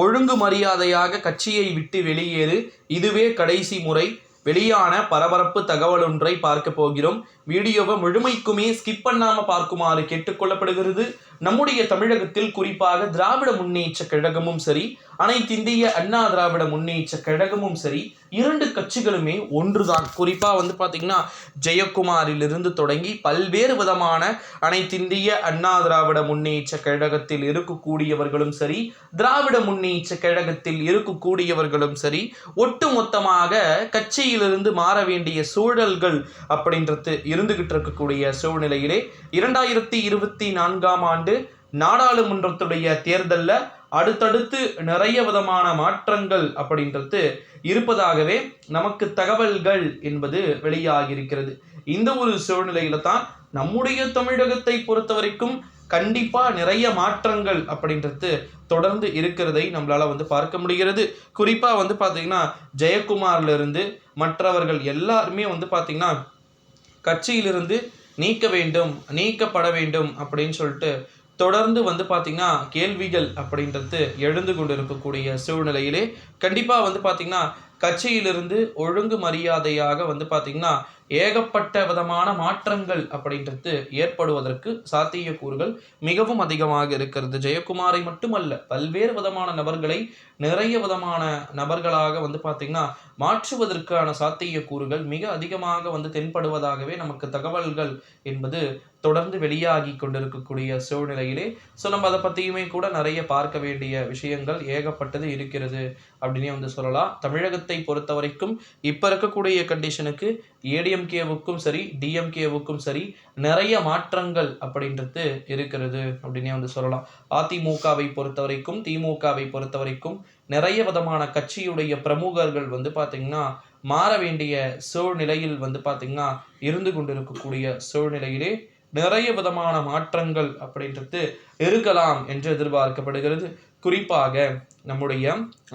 ஒழுங்கு மரியாதையாக கட்சியை விட்டு வெளியேறு. இதுவே கடைசி முறை. வெளியான பரபரப்பு தகவல் ஒன்றை பார்க்க போகிறோம். வீடியோவை முழுமைக்குமே ஸ்கிப் பண்ணாமல் பார்க்குமாறு கேட்டுக்கொள்ளப்படுகிறது நம்முடைய தமிழகத்தில் குறிப்பாக திராவிட முன்னேற்ற கழகமும் சரி அனைத்திந்திய அண்ணா திராவிட முன்னேற்ற கழகமும் சரி இரண்டு கட்சிகளுமே ஒன்றுதான். குறிப்பாக வந்து பார்த்திங்கன்னா ஜெயக்குமாரிலிருந்து தொடங்கி பல்வேறு விதமான அனைத்திந்திய அண்ணா திராவிட முன்னேற்ற கழகத்தில் இருக்கக்கூடியவர்களும் சரி திராவிட முன்னேற்ற கழகத்தில் இருக்கக்கூடியவர்களும் சரி ஒட்டுமொத்தமாக கட்சியிலிருந்து மாற வேண்டிய சூழல்கள் அப்படின்றது இருந்துகிட்டு இருக்கக்கூடிய சூழ்நிலையிலே இரண்டாயிரத்தி இருபத்தி நான்காம் ஆண்டு நாடாளுமன்றத்துடைய தேர்தலில் அடுத்தடுத்து நிறைய விதமான மாற்றங்கள் அப்படின்றது இருப்பதாகவே நமக்கு தகவல்கள் என்பது வெளியாகியிருக்கிறது. இந்த ஒரு சூழ்நிலையில தான் நம்முடைய தமிழகத்தை பொறுத்த வரைக்கும் கண்டிப்பா நிறைய மாற்றங்கள் அப்படின்றது தொடர்ந்து இருக்கிறதை நம்மளால வந்து பார்க்க முடிகிறது. குறிப்பா வந்து பார்த்திங்கன்னா ஜெயக்குமார்ல இருந்து மற்றவர்கள் எல்லாருமே வந்து பாத்தீங்கன்னா கட்சியிலிருந்து நீக்க வேண்டும் நீக்கப்பட வேண்டும் அப்படின்னு சொல்லிட்டு தொடர்ந்து வந்து பார்த்திங்கன்னா கேள்விகள் அப்படின்றது எழுந்து கொண்டு இருக்கக்கூடிய சூழ்நிலையிலே கண்டிப்பாக வந்து பார்த்திங்கன்னா கட்சியிலிருந்து ஒழுங்கு மரியாதையாக வந்து பார்த்திங்கன்னா ஏகப்பட்ட விதமான மாற்றங்கள் அப்படின்றது ஏற்படுவதற்கு சாத்தியக்கூறுகள் மிகவும் அதிகமாக இருக்கிறது. ஜெயக்குமாரை மட்டுமல்ல பல்வேறு விதமான நபர்களை நிறைய விதமான நபர்களாக வந்து பார்த்திங்கன்னா மாற்றுவதற்கான சாத்தியக்கூறுகள் மிக அதிகமாக வந்து தென்படுவதாகவே நமக்கு தகவல்கள் என்பது தொடர்ந்து வெளியாகி கொண்டிருக்கக்கூடிய சூழ்நிலையிலே. ஸோ நம்ம அதை பற்றியுமே கூட நிறைய பார்க்க வேண்டிய விஷயங்கள் ஏகப்பட்டது இருக்கிறது அப்படின்னே வந்து சொல்லலாம். தமிழகத்தை பொறுத்த வரைக்கும் இப்போ இருக்கக்கூடிய கண்டிஷனுக்கு ஏடிஎம் ஏடிஎம்கேவுக்கும் சரி டிஎம்கேவுக்கும் சரி நிறைய மாற்றங்கள் அப்படின்றது இருக்கிறது அப்படின்னே வந்து சொல்லலாம். அதிமுகவை பொறுத்த வரைக்கும் திமுகவை பொறுத்த வரைக்கும் நிறைய விதமான கட்சியுடைய பிரமுகர்கள் வந்து பார்த்திங்கன்னா மாற வேண்டிய சூழ்நிலையில் வந்து பார்த்திங்கன்னா இருந்து கொண்டிருக்கக்கூடிய சூழ்நிலையிலே நிறைய விதமான மாற்றங்கள் அப்படின்றது இருக்கலாம் என்று எதிர்பார்க்கப்படுகிறது. குறிப்பாக நம்முடைய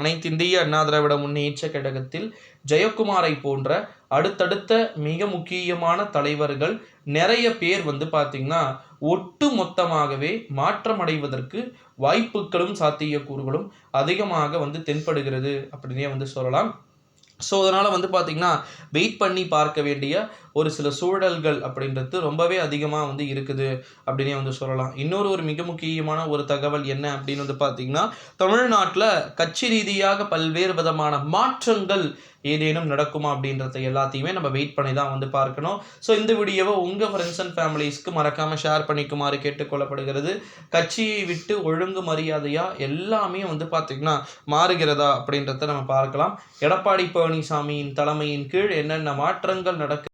அனைத்திந்திய அண்ணா திராவிட முன்னேற்ற கழகத்தில் ஜெயக்குமாரை போன்ற அடுத்தடுத்த மிக முக்கியமான தலைவர்கள் நிறைய பேர் வந்து பார்த்திங்கன்னா ஒட்டு மொத்தமாகவே மாற்றமடைவதற்கு வாய்ப்புகளும் சாத்தியக்கூறுகளும் அதிகமாக வந்து தென்படுகிறது அப்படின்னே வந்து சொல்லலாம். ஸோ அதனால் வந்து பார்த்திங்கன்னா வெயிட் பண்ணி பார்க்க வேண்டிய ஒரு சில சூழல்கள் அப்படின்றது ரொம்பவே அதிகமாக வந்து இருக்குது அப்படின்னே வந்து சொல்லலாம். இன்னொரு ஒரு மிக முக்கியமான ஒரு தகவல் என்ன அப்படின்னு வந்து பார்த்திங்கன்னா தமிழ்நாட்டில் கட்சி ரீதியாக பல்வேறு விதமான மாற்றங்கள் ஏதேனும் நடக்குமா அப்படின்றத எல்லாத்தையுமே நம்ம வெயிட் பண்ணி தான் வந்து பார்க்கணும். ஸோ இந்த வீடியோவை உங்கள் ஃப்ரெண்ட்ஸ் அண்ட் ஃபேமிலிஸ்க்கு மறக்காமல் ஷேர் பண்ணிக்குமாறு கேட்டுக்கொள்ளப்படுகிறது. கட்சியை விட்டு ஒழுங்கு மரியாதையாக எல்லாமே வந்து பார்த்திங்கன்னா மாறுகிறதா அப்படின்றத நம்ம பார்க்கலாம். எடப்பாடி பழனிசாமியின் தலைமையின் கீழ் என்னென்ன மாற்றங்கள் நடக்கு